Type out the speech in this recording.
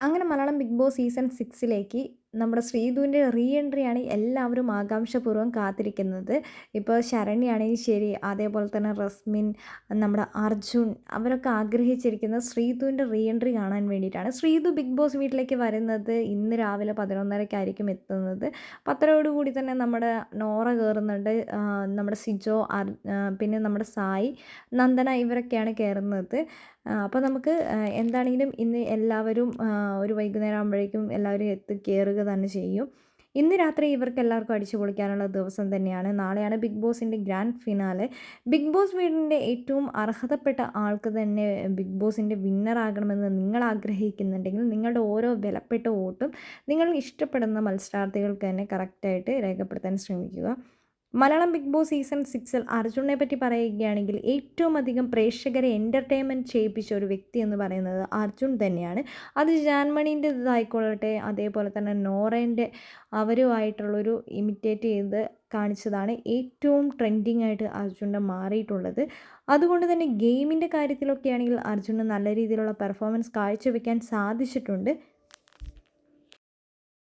അങ്ങനെ Malayalam big boss season സിക്സിലേക്ക് നമ്മുടെ ശ്രീധുവിന്റെ റീ എൻട്രിയാണ് എല്ലാവരും ആകാംക്ഷപൂർവം കാത്തിരിക്കുന്നത്. ഇപ്പോൾ ശരണ്യാണെങ്കിൽ ശരി അതേപോലെ തന്നെ റസ്മിൻ നമ്മുടെ അർജുൻ അവരൊക്കെ ആഗ്രഹിച്ചിരിക്കുന്നത് ശ്രീധുവിന്റെ റീ എൻട്രി കാണാൻ വേണ്ടിയിട്ടാണ് ശ്രീധു ബിഗ് ബോസ് വീട്ടിലേക്ക് വരുന്നത് ഇന്ന് രാവിലെ പതിനൊന്നരയ്ക്കായിരിക്കും എത്തുന്നത്. പത്തരയോട് കൂടി തന്നെ നമ്മുടെ നോറ കയറുന്നുണ്ട് നമ്മുടെ സിജോ പിന്നെ നമ്മുടെ സായി നന്ദന ഇവരൊക്കെയാണ് കയറുന്നത്. അപ്പോൾ നമുക്ക് എന്താണെങ്കിലും ഇന്ന് എല്ലാവരും ഒരു വൈകുന്നേരം ആകുമ്പോഴേക്കും എല്ലാവരും എത്തി കയറുക തന്നെ ചെയ്യും. ഇന്ന് രാത്രി ഇവർക്ക് എല്ലാവർക്കും അടിച്ചു പൊളിക്കാനുള്ള ദിവസം തന്നെയാണ്. നാളെയാണ് ബിഗ് ബോസിന്റെ ഗ്രാൻഡ് ഫിനാലെ. ബിഗ് ബോസ് വീടിന്റെ ഏറ്റവും അർഹതപ്പെട്ട ആൾക്ക് തന്നെ ബിഗ് ബോസിന്റെ വിന്നറാകണമെന്ന് നിങ്ങൾ ആഗ്രഹിക്കുന്നുണ്ടെങ്കിൽ നിങ്ങളുടെ ഓരോ വിലപ്പെട്ട വോട്ടും നിങ്ങൾ ഇഷ്ടപ്പെടുന്ന മത്സരാർത്ഥികൾക്ക് തന്നെ കറക്റ്റായിട്ട് രേഖപ്പെടുത്താൻ ശ്രമിക്കുക. മലയാളം ബിഗ് ബോസ് സീസൺ സിക്സിൽ അർജുനെ പറ്റി പറയുകയാണെങ്കിൽ ഏറ്റവും അധികം പ്രേക്ഷകരെ എന്റർടൈൻമെന്റ് ചെയ്യിപ്പിച്ച ഒരു വ്യക്തി എന്ന് പറയുന്നത് അർജുൻ തന്നെയാണ്. അത് ജാൻമണീന്റെ ഇതായിക്കൊള്ളട്ടെ അതേപോലെ തന്നെ നോറേന്റെ അവരുമായിട്ടുള്ളൊരു ഇമിറ്റേറ്റ് ചെയ്ത് കാണിച്ചതാണ് ഏറ്റവും ട്രെൻഡിങ് ആയിട്ട് അർജുന്റെ മാറിയിട്ടുള്ളത്. അതുകൊണ്ട് തന്നെ ഗെയിമിന്റെ കാര്യത്തിലൊക്കെ ആണെങ്കിൽ അർജുന് നല്ല രീതിയിലുള്ള പെർഫോമൻസ് കാഴ്ചവെക്കാൻ സാധിച്ചിട്ടുണ്ട്.